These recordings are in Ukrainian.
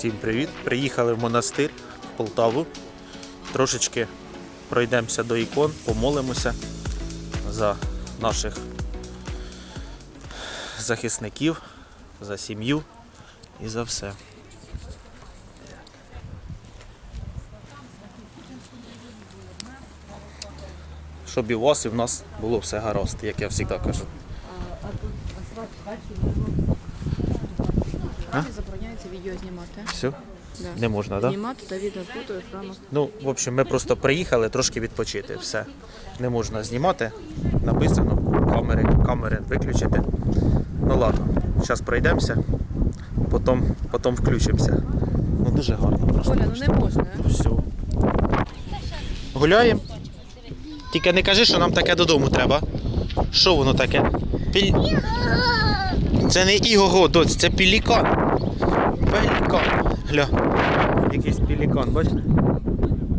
Всім привіт! Приїхали в монастир в Полтаву. Трошечки пройдемося до ікон, помолимося за наших захисників, за сім'ю і за все. Щоб і у вас, і в нас було все гаразд, як я завжди кажу. А? Забороняється відео знімати. Все? Да. Не можна, так? Да? Знімати та відео фото рамах. Ну, в общем, ми просто приїхали трошки відпочити. Все. Не можна знімати. Написано, камери, камери виключити. Ну ладно, зараз пройдемося, потім, потім включимося. Ну дуже гарно просто. Оля, ну не можна. а? Все. Гуляємо? Тільки не кажи, що нам таке додому треба. Що воно таке? Піль... Це не ігого, доць, це пелікан. Гля. Якийсь пелікан, бачите?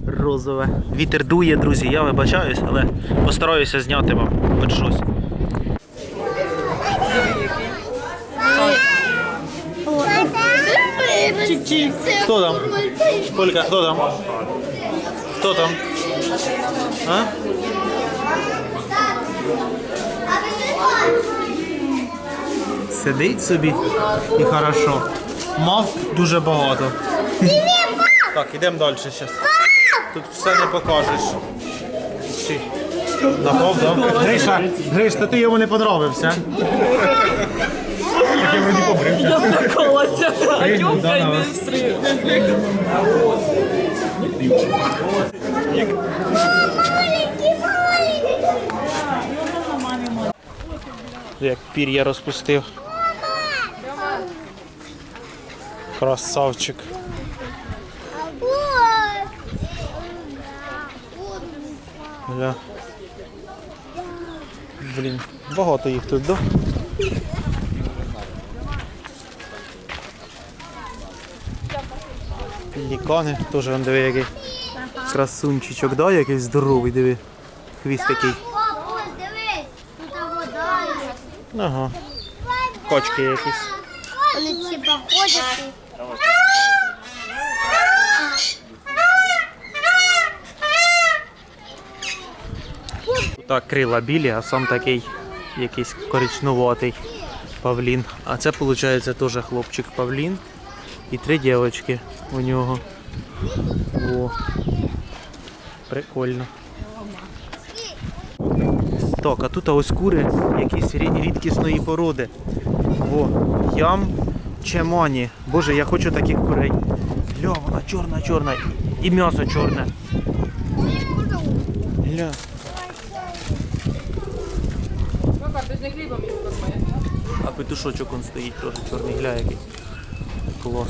Розове. Вітер дує, друзі, я вибачаюсь, але постараюся зняти вам хоч щось. Хто там? Колька, хто там? Хто там? А? Сидить собі і хорошо. Мав дуже багато. Так, йдемо далі зараз. Тут все не покажеш. Напав, да? Гриша, Гриш, то ти йому не подобався. Так я вроді побрився. А на вас. Як пір'я розпустив. Красавчик. Бля. Блін, багато їх тут, да? Пелікани, теж он диви який красунчичок, да, якийсь здоровий, диви. Хвіст такий. Ага. Кочки якісь. Вони всі походять. Так, крила білі, а сам такий якийсь коричнуватий павлін. А це виходить теж хлопчик павлін. І три дівчатки у нього. О. Прикольно. Так, а тут ось кури якісь рі- рідкісної породи. О, ям чемані. Боже, я хочу таких курей. Гля, вона чорна, чорна. І- м'ясо чорне. Гля. А петушочок он стоїть теж чорний гля який. Клас.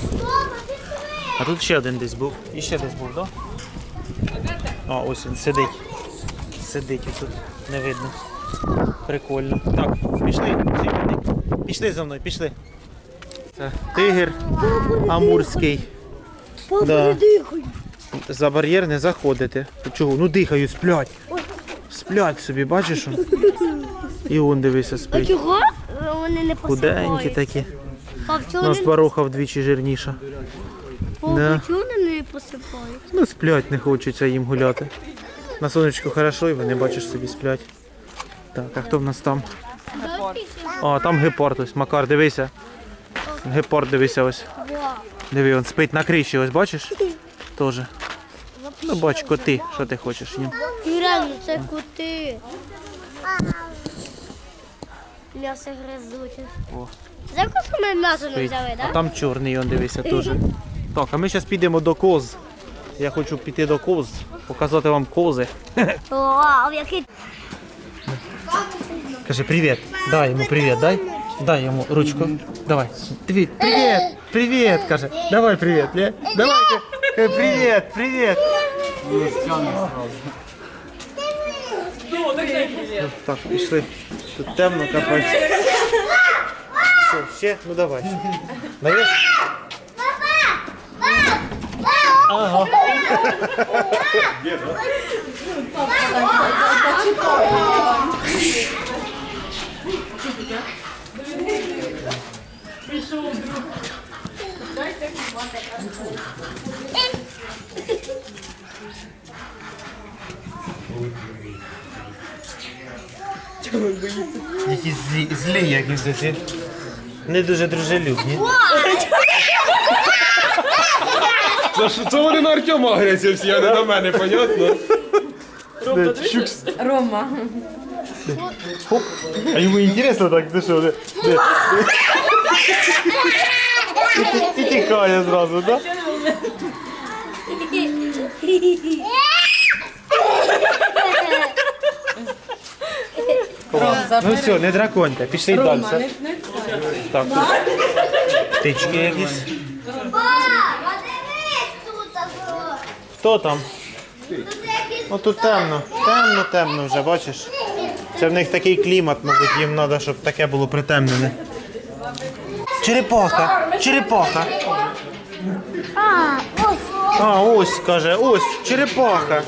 А тут ще один десь був. І ще десь був, так? Да? А, ось він сидить. Сидить тут, не видно. Прикольно. Так, пішли, пішли, пішли за мною, пішли. Це тигр амурський. Да. За бар'єр не заходити. Чого? Ну дихають, сплять. Сплять собі, бачиш? он? І он дивися спить. Чого вони не Худенькі посипають? такі. Пап, У чого вони, тваруха вдвічі жирніша. Пап, да. чого вони не посипають? Ну, сплять, не хочеться їм гуляти. На сонечку хорошо, і вони бачиш собі сплять. Так, а хто в нас там? А, там гепард ось, Макар, дивися. Гепард дивися ось. Диви, він спить на криші, ось бачиш? Тоже. Ну бач, коти, що ти хочеш їм. І реально, це кути. М'ясо гризуть. О. За яку ми м'ясо не Спить. взяли, А так? там чорний, он дивися теж. Так, а ми зараз підемо до коз. Я хочу піти до коз, показати вам кози. Вау, який Кажи привіт. Дай йому привіт, дай. Дай йому ручку. Давай. Привіт, привіт, привіт, каже. Давай привіт, не? Давай. каже, Привіт, привіт. Ну, Так, пішли. Тут темно, капець. Що, ще? Ну давай. Даєш? Ага. Якісь злі, Злі якісь ці. Не дуже дружелюбні. Це, вони на Артема агресія всі, а не на мене, понятно? Рома. Хоп. А йому інтересно так, ти що? Де, де? І, тікає зразу, так? Ну все, не драконьте, пішли далі. Так, тут птички якісь. Папа, дивись тут. Хто там? Ну тут темно, темно, темно вже, бачиш? Це в них такий клімат, мабуть, їм треба, щоб таке було притемнене. Черепаха, черепаха. А, ось. А, ось, каже, ось, черепаха.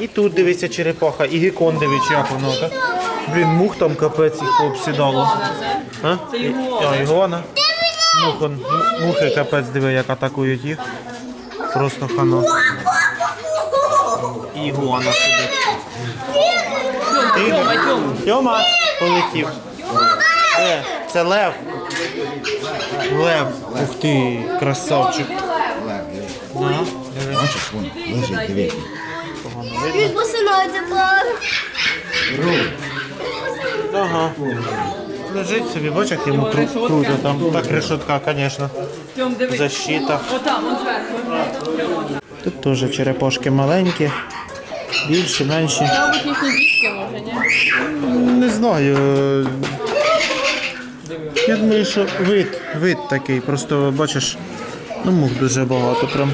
І тут дивися черепаха, і гікон дивись, як воно, так? Блін, мух там капець їх пообсідало. А? Це ігуана. А, ігуана. Мух, он, мухи капець, диви, як атакують їх. Просто хано. І ігуана сидить. Тьома, Тьома. Тьома полетів. Е, це лев. Лев. Ух ти, красавчик. Да. Бачиш, вон, лежить, диви. Він посинається, папа. Ага. Лежить собі, бачиш, як йому кру- круто там. Так решетка, звісно. Защита. Отам, он зверху. Тут теж черепашки маленькі, більші, менші. Мабуть, їхні дітки, може, ні? Не знаю. Я думаю, що вид, вид такий, просто бачиш, ну мух дуже багато прям.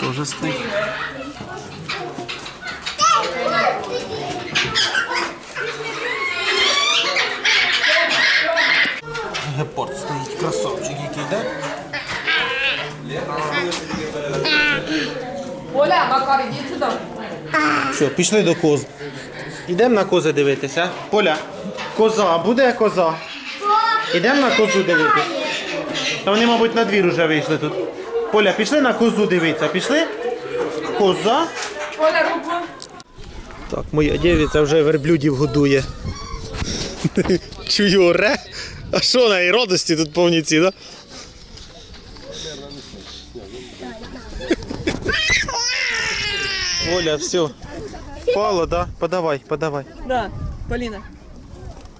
Тоже Все, пішли до коз. Ідемо на кози дивитися. Поля, коза, буде коза. Ідемо на козу дивитися. Та вони, мабуть, на двір вже вийшли тут. Поля, пішли на козу дивитися. Пішли? Коза. Оля, руку. Так, моя дівця вже верблюдів годує. Чую оре. А що на і радості тут повніці, да? Оля, все. Пало, да? Подавай, подавай. Да, Поліна.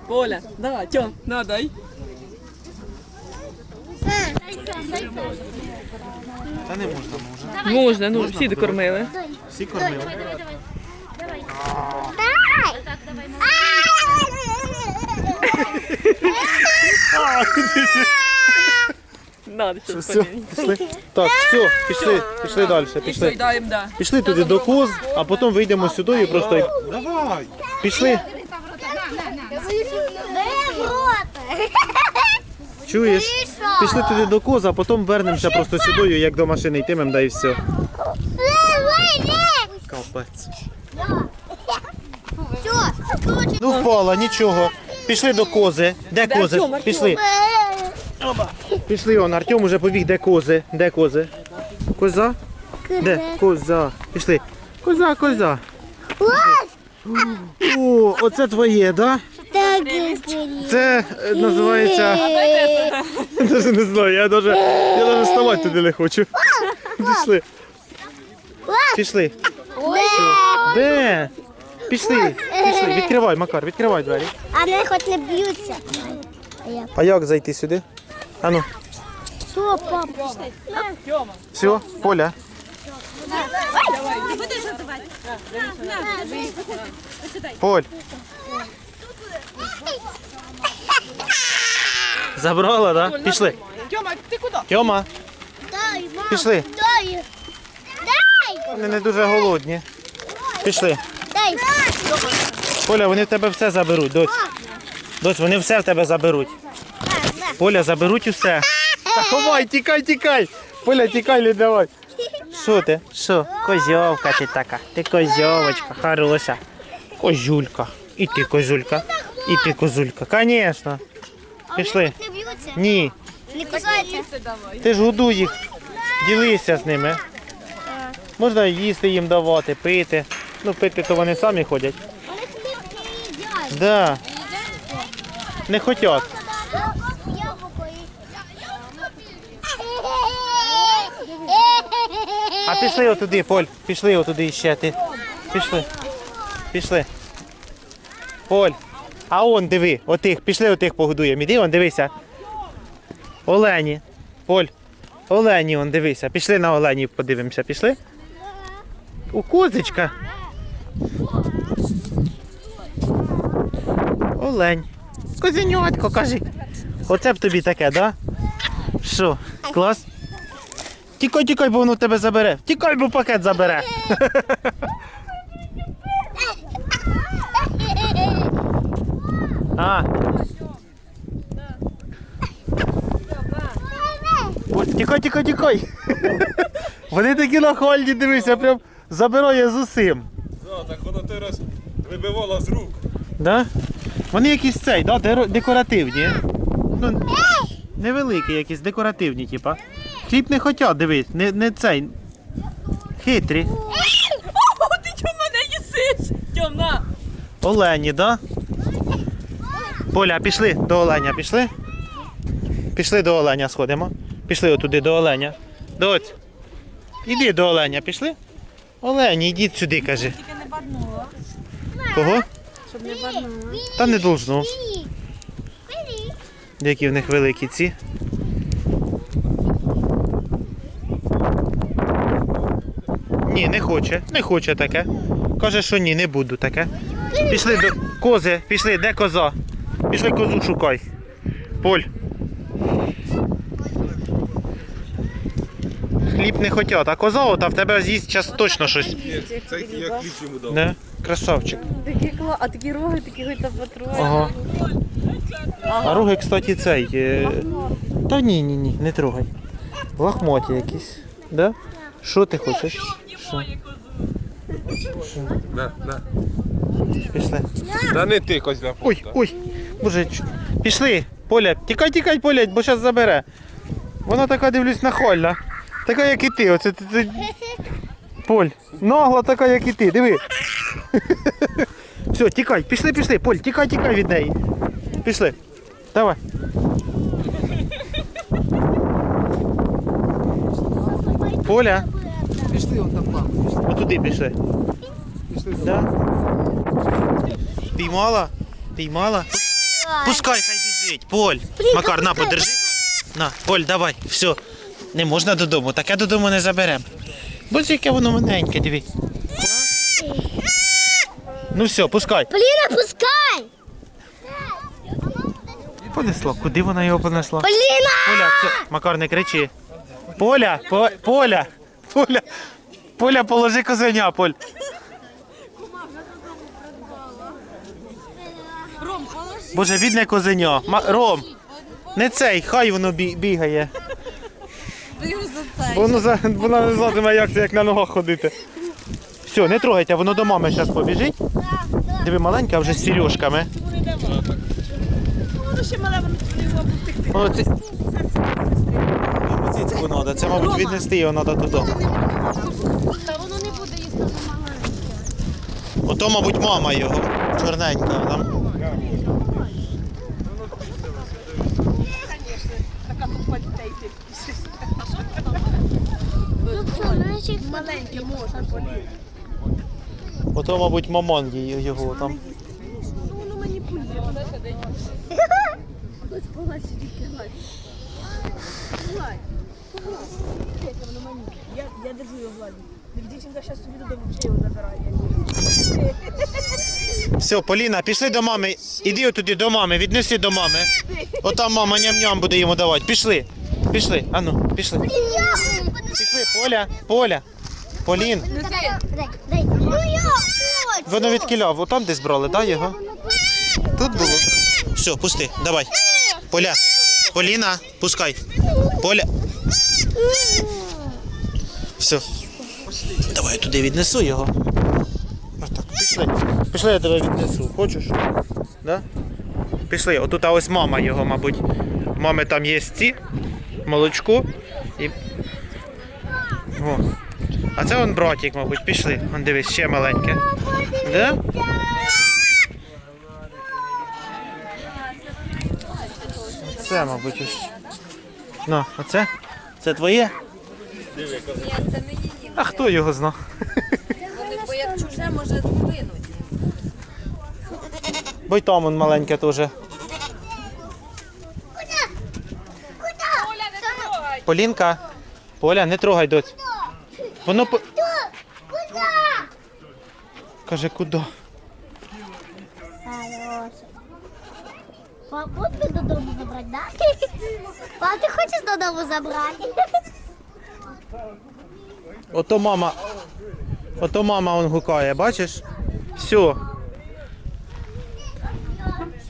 Оля, давай, Тьом, на, дай. Та не можна, може. Можна, ну, всі докормили. Всі кормили. Надо, що Все, пішли. Так, все, пішли, пішли далі, пішли. да. Пішли туди до коз, а потім вийдемо сюди і просто. Давай! Пішли. Чуєш? Пішли туди до коз, а потім вернемося просто сюди, як до машини йтимемо, да і все. Капець. Ну впала, нічого. Пішли до кози. Де кози? Пішли. Пішли, он, Артем уже побіг, де кози. Де кози? Коза? Де? Коза. Пішли. Коза, коза. О, оце твоє, да? так. Це е, називається. Я навіть не знаю, я навіть, я навіть вставати туди не хочу. Пішли. Пішли. Де? Пішли. Пішли. Відкривай, Макар, відкривай двері. А вони хоч не б'ються. А як зайти сюди? А ну, Що, папа? все, Поля. Поль. Забрала, да? Пішли. Тьома, ти куди? Тьома, Дай, мам. пішли. Дай. Дай. Вони не дуже голодні. Пішли. Дай. Поля, вони в тебе все заберуть, доць. Доць, вони все в тебе заберуть. Поля, заберуть усе. Та ховай, тікай, тікай. Поля, тікай, не давай. Що ти? Що? Козьовка ти така. Ти козьовочка, хороша. Козюлька. І ти козюлька. І ти козулька. Звісно. Пішли. Ні. Не кусаються. Ти ж годуй їх. Ділися з ними. Можна їсти їм давати, пити. Ну, пити то вони самі ходять. Вони хліб не їдять. Да. Не хотять. А пішли отуди, Поль, пішли отуди ще ти. Пішли. Пішли. Поль. А он диви, отих, пішли отих погодуємо. Іди, он дивися. Олені. Поль. Олені, он дивися. Пішли на Олені подивимося. Пішли? У козочка. Олень. Козенятко, кажи. Оце б тобі таке, да? Що? Клас? Тікай, тікай, бо воно тебе забере. Тікай, бо пакет забере. А. Тікай, тікай, тікай. Вони такі нахальні, дивися, прям забирає з усім. Да, так воно той раз вибивало з рук. Да? Вони якісь цей, да, декоративні. Ну, невеликі якісь, декоративні, типа. Хліб не хотять, дивись, не, не цей. Хитрі. О, ти чого мене їсиш? Тьомна. Олені, да? Поля, пішли до оленя, пішли? Пішли до оленя сходимо. Пішли отуди до оленя. Доць. Іди до оленя, пішли? Олені, йдіть сюди, каже. Тільки не баднула. Кого? Щоб не баднула. Та не должно. Які в них великі ці. Ні, не хоче, не хоче таке. Каже, що ні, не буду таке. Пішли до кози, пішли, де коза? Пішли козу шукай. Поль. Хліб не хотять, а коза, от, а в тебе з'їсть час точно щось. Ні, це я хліб йому дав. Не? Красавчик. Такі кла, а такі роги, такі гой та патрони. Ага. А роги, кстати, цей. е, Та ні, ні, ні, не трогай. Лахмоті якісь. Да? Що ти хочеш? Що? На, на. Пішли. Та не ти козля. Ой, ой, боже, ч- пішли. Поля, тікай, тікай, Поля, бо зараз забере. Вона така, дивлюсь, нахольна. Така, як і ти. Оце, це, це... Поль, нагла така, як і ти, диви. Все, тікай, пішли, пішли, Поль, тікай, тікай від неї. Пішли. Давай. Поля. Пішли он там мама. Отуди пішли. Пішли Да? Піймала? Піймала? Пускай хай біжить, Поль. Макар, на, подержи. На, Поль, давай, все. Не можна додому, таке додому не заберемо. Боже, яке воно маленьке, диви. Ну все, пускай. Поліна, пускай! Понесло. Куди вона його понесла? Поліна! Поля, це... Макар, не кричи. Поля, по... Поля, Поля. Поля, положи козеня, Поль. Боже, бідне козеня. Ма... Ром, не цей, хай воно бі- бігає. Ти його за це. Воно за... вона не знатиме, як це, як на ногах ходити. Все, не трогайте, воно до мами зараз побіжить. Диви, маленьке, а вже з сережками. Воно ще мале, воно його втекти. О, це... Цицьку треба, це, мабуть, віднести його треба туди. Та воно не буде їсти на Ото, мабуть, мама його. Чорненька там. Маленьке можна, Поліна. Ото, мабуть, мамон його там. Ну воно маніпулює. Ось погладь сюди, Я, я держу його гладю. Дівчинка зараз собі додому вже його забирає. Все, Поліна, пішли до мами. Іди отуди до мами, віднеси до мами. Отам мама ням-ням буде йому давати. Пішли. Пішли. Ану, пішли. Пішли, Поля, Поля. Полін. Воно відкиляв. Отам десь брали, так, його? Тут було. Все, пусти, давай. Поля. Поліна, пускай. Поля. Все. Давай я туди віднесу його. Отак, пішли. Пішли, я тебе віднесу. Хочеш? Да? Пішли. Отут а ось мама його, мабуть. У Мами там є ці, молочко. І... О. А це он братик, мабуть, пішли. Он дивись, ще маленьке. Да? Це, мабуть, ось. Ну, оце? Це твоє? Ні, це не її. А хто його зна? Вони, бо як чуже, може винуть. Бо й там он маленьке теж. Полінка. Поля, не трогай доць. Воно по... Каже, куди? Пап, от додому забрати, да? Пап, ти хочеш додому забрати? Ото мама. Ото мама он гукає, бачиш? Все.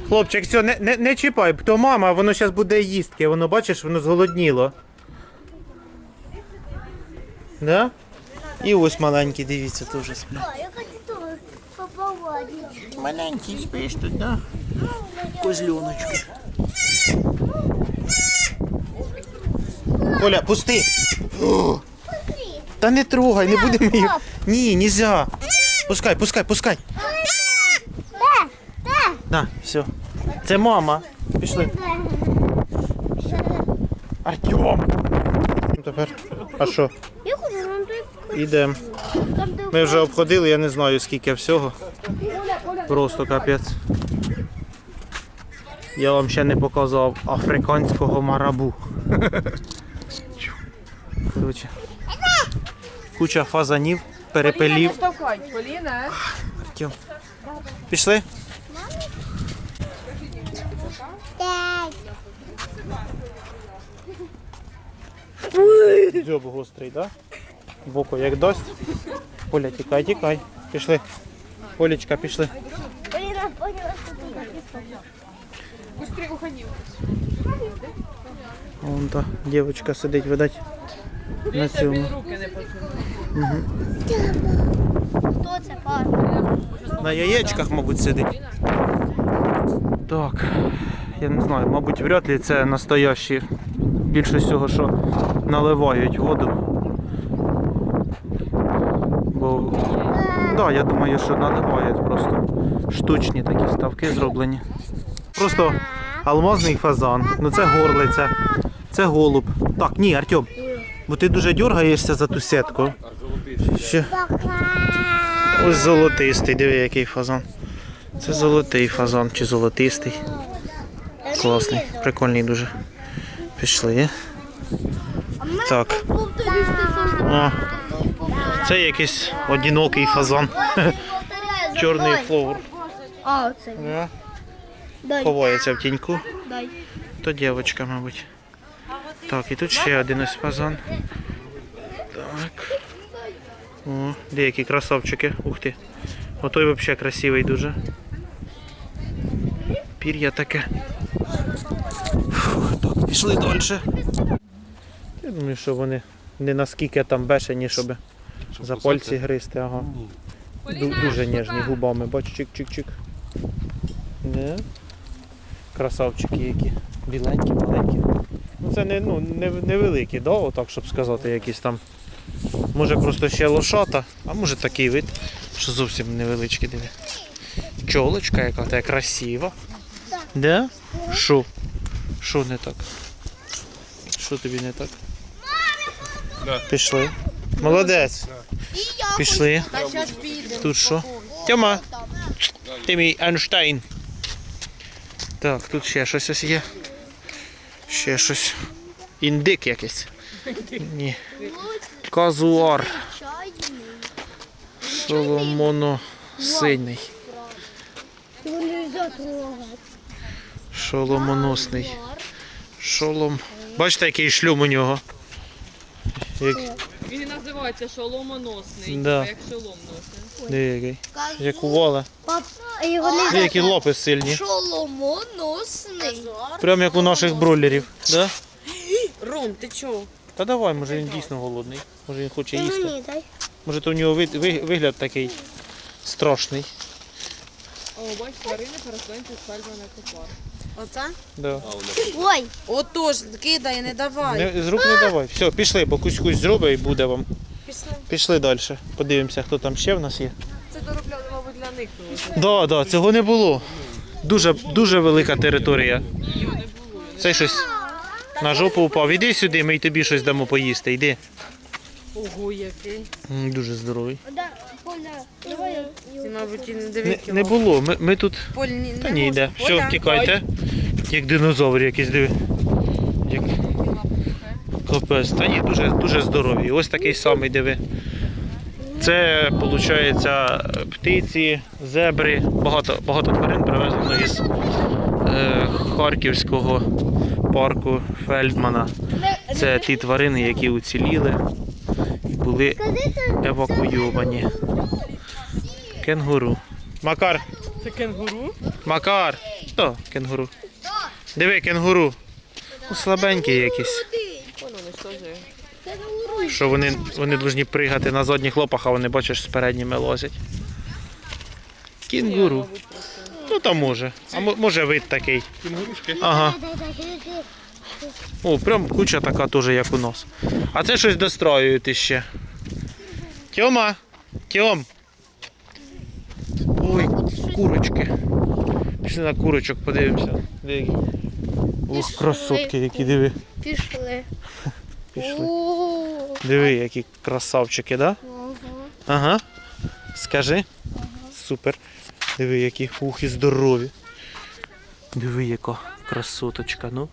Хлопчик, все, не, не, не чіпай, то мама, воно зараз буде їстки, воно бачиш, воно зголодніло. Да? І ось маленький, дивіться, теж сплять. Маленький спиш тут, да? Козлюночки. Коля, пусти! О! Та не трогай, не будемо її. Ні, нельзя. Пускай, пускай, пускай. На, все. Це мама. Пішли. Артем. Тепер. А що? Ідемо. Ми вже обходили, я не знаю скільки всього. Просто капець. Я вам ще не показав африканського марабу. Куча фазанів, перепелів. Артем. Пішли? Дзьоб гострий, так? Да? Боку як дасть. Поля, тікай, тікай. Пішли. Полічка, пішли. Поліна поняла, що тут написано. Быстрее уходи. Вон та дівчинка сидить, видать. На цьому. Хто це, пап? На яєчках, мабуть, сидить. Так, я не знаю, мабуть, вряд ли це настоящі. Більше всього, що наливають воду. Бо, да, я думаю, що наливають просто штучні такі ставки зроблені. Просто алмазний фазан. Ну це горлиця, це голуб. Так, ні, Артем, бо ти дуже дергаєшся за ту сітку. Ще. Ось золотистий, диви, який фазан. Це золотий фазан чи золотистий. Класний, прикольний дуже. Пішли. Так. О, це якийсь одинокий фазан. Чорний флоур. А, оце. Да. Дай. Ховається в тіньку. Дай. То дівчинка, мабуть. Так, і тут ще один ось фазан. Так. О, деякі красавчики. Ух ти. Отой взагалі красивий дуже. Пір'я таке. Фух, так, пішли далі. Я думаю, що вони не наскільки там бешені, щоб за пальці гризти. Ага. Дуже ніжні губами. Бач, чик-чик-чик. Не. Красавчики які. Біленькі, маленькі. Ну це не, ну, не, невеликі, да, отак, щоб сказати, якісь там. Може просто ще лошата, а може такий вид, що зовсім невеличкий диви. Чолочка яка така красива. Де? Що? Що не так? Що тобі не так? Да. Пішли. Молодець. Пішли. Та. Тут що? Тьома. Ти мій Ейнштейн. Так, тут ще щось ось є. Ще щось. Індик якийсь. Ні. Казуар. Соломоно синій. Шоломоносний. Шолом. Бачите, який шлюм у нього. Як... Він і називається шоломоносний. Да. Як шолом носить. Диви, який. Як у вола. Диви, які лопи сильні. Шоломоносний. Прям як у наших бройлерів. Да? Ром, ти чого? Та давай, може він дійсно голодний. Може він хоче їсти. мені дай. Може то у нього вид, ви- вигляд такий страшний. О, бач, тварини переселенці спальвана копар. Оце? Да. Ой, Отож, кидай, не давай. Не, з рук не давай. Все, пішли, бо кусь-кусь зробить і буде вам. Пішли. Пішли далі. Подивимося, хто там ще в нас є. Це доробляли, мабуть, для них. Да, да, цього не було. Дуже, дуже велика територія. Це щось на жопу упав. Іди сюди, ми й тобі щось дамо поїсти. Йди. Ого, який. М, Дуже здоровий. Це, мабуть, і не Не, дивіться. не було. Ми, ми тут. Поль, ні, Та не ні, можна. йде. Все, Поля. втікайте. Як динозавр якийсь диви. Капець. Та ні, дуже, дуже здорові. Ось такий самий диви. Це, виходить, птиці, зебри, багато, багато тварин привезено із е, Харківського парку Фельдмана. Це ті тварини, які уціліли і були евакуйовані. Кенгуру. Макар, Це кенгуру? Макар! Хто кенгуру? Диви, кенгуру. Ну, слабенькі якісь. Що вони, вони повинні пригати на задніх лопах, а вони, бачиш, з передніми лозять. Кінгуру. Ну там може. А може вид такий. Кінгурушки. Ага. О, прям куча така теж, як у нас. А це щось достроюють іще. Тьома! Тьом! Ой, курочки. Пішли на курочок, подивимося. Ох, красотки, які диви. Пішли. Пішли. Диви, які красавчики, да? ага. Ага. Скажи. Супер. Диви, які ухи здорові. Диви, яка красоточка, ну.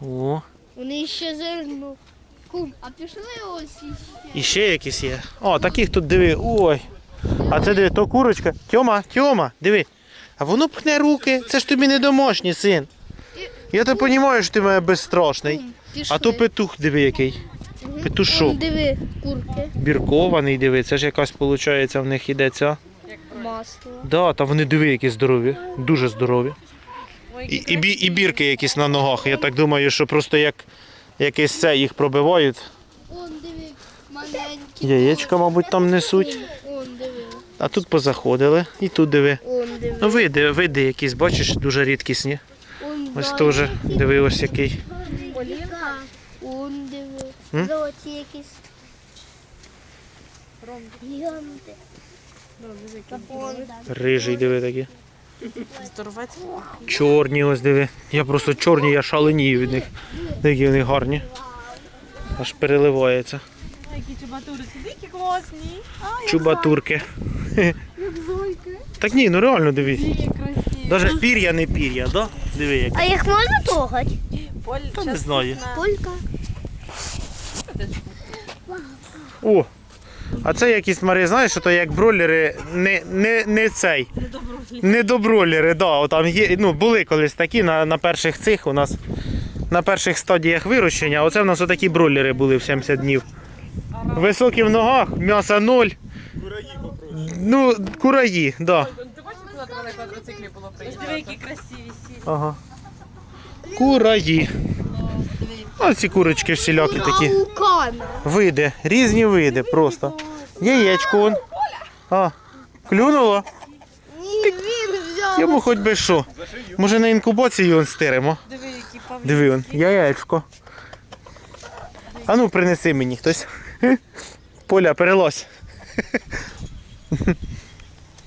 О, Вони ще зерно. Кум, а пішли ось іще. і ще якісь є. О, таких тут диви. Ой. А це диви, то курочка. Тьома, Тьома, диви. А воно пхне руки. Це ж тобі не домашній син. Я то розумію, що ти мене безстрашний. Пішли. А то петух, диви який. Петушок. Диви, курки, Біркований, диви. Це ж якась, виходить, в них іде ця. масло. Да, та вони диви, які здорові. Дуже здорові. І, і, бі- і бірки якісь на ногах. Я так думаю, що просто як якесь це їх пробивають. Вон, диви, маленькі. Яєчка, мабуть, там несуть. Диви. А тут позаходили. І тут диви. Диви. Ну види, види якісь, бачиш, дуже рідкісні. Ось теж. Диви ось який. Полінка. Вон, диви. Золоті якісь. Рижий, диви такі. Чорні ось диви. Я просто чорні, я шаленію від них. Які вони гарні. Аж переливається. Які чубатури які класні. Чубатурки. Так ні, ну реально дивись. Даже пір'я не пір'я, да? Диви як. А їх можна трогати? Поль, Та не знаю. Полька. О! А це якісь Марі, знаєш, що то як бройлери, не, не, не цей. Не до бройлери, да. О, там є, ну, були колись такі на, на перших цих у нас. На перших стадіях вирощення. Оце в нас отакі бройлери були в 70 днів. Високі в ногах, м'яса ноль. Ну, кураї, так. Да. Ти бачиш, коли тебе на квадроциклі було приїхати? Диви, які красиві сі. Ага. Кураї. Ось ці курочки всілякі такі. Види, різні види просто. Яєчко вон. А, клюнуло? Ні, він взяв. Йому хоч би що. Може на інкубацію он стиримо. Диви, які павлі. Диви он, яєчко. А ну принеси мені хтось. Поля, перелазь.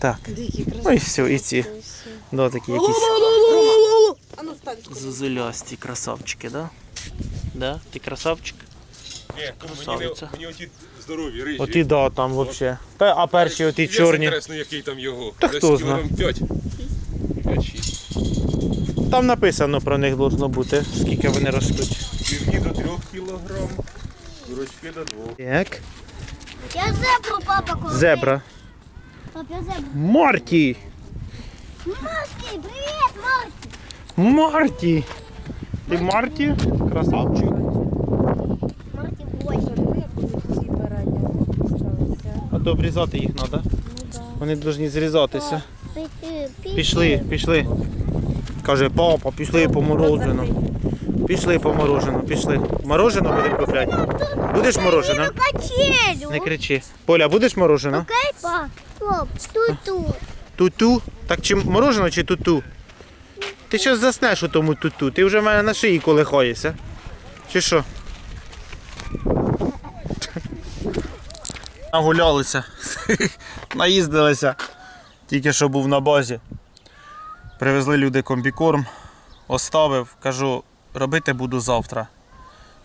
Так, Дикі красиві. ну і все, і ці. Да, такі якісь ну стань. зозулясті красавчики, да? Да? Ти красавчик? Ні, Красавиця. мені оті здорові, рижі. Оті да, там взагалі. Та, а перші оті чорні. Інтересно, який там його. Та Десь хто кілограм 5. 5-6. Там написано про них должно бути, скільки вони ростуть. Півки до 3 кілограм, курочки до 2. Так. Я зебру, папа, коли. Зебра. Марті! Марті, привіт, Марті. Марті! Ти Марті? Красавчик. Марті. Ці передні залишилися. А то обрізати їх треба. Вони повинні зрізатися. Пішли, пішли. Каже, папа, пішли по морожену. Пішли по морожену, пішли. Морожено будемо купляти? Будеш морожено? Не кричи. Поля, будеш морожено? Окей, пап? Пап, ту-ту. Туту? Так чи морожено чи туту? Ти зараз заснеш у тому туту. Ти вже в мене на шиї колихаєшся. Чи що? Нагулялися, наїздилися. Тільки що був на базі. Привезли люди комбікорм, оставив, кажу, робити буду завтра.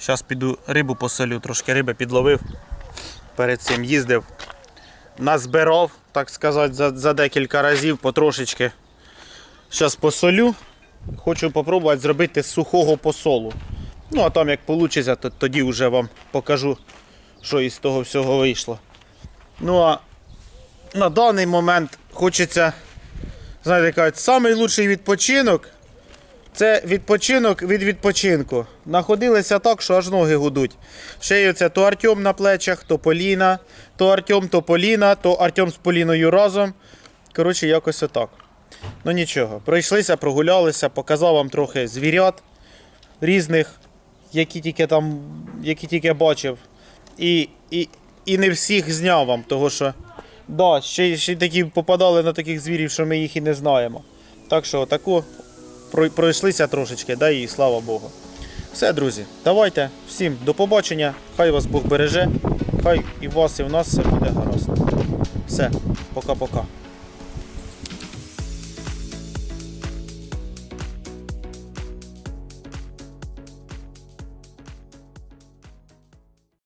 Зараз піду рибу посолю, трошки риби підловив. Перед цим їздив. Назбирав, так сказати, за, за декілька разів потрошечки. Зараз посолю. Хочу спробувати зробити сухого посолу. Ну, а там як вийде, то тоді вже вам покажу, що із того всього вийшло. Ну а на даний момент хочеться, знаєте, кажуть, найкращий відпочинок це відпочинок від відпочинку. Находилися так, що аж ноги гудуть. Й то Артем на плечах, то Поліна, то Артем, то Поліна, то Артем з Поліною разом. Коротше, якось отак. Ну нічого, пройшлися, прогулялися, показав вам трохи звірят різних, які тільки там, які тільки бачив. І, і, і не всіх зняв вам, того що да, ще, ще такі попадали на таких звірів, що ми їх і не знаємо. Так що таку пройшлися трошечки, да і слава Богу. Все, друзі, давайте всім до побачення. Хай вас Бог береже, хай і вас, і в нас все буде гаразд. Все, пока-пока.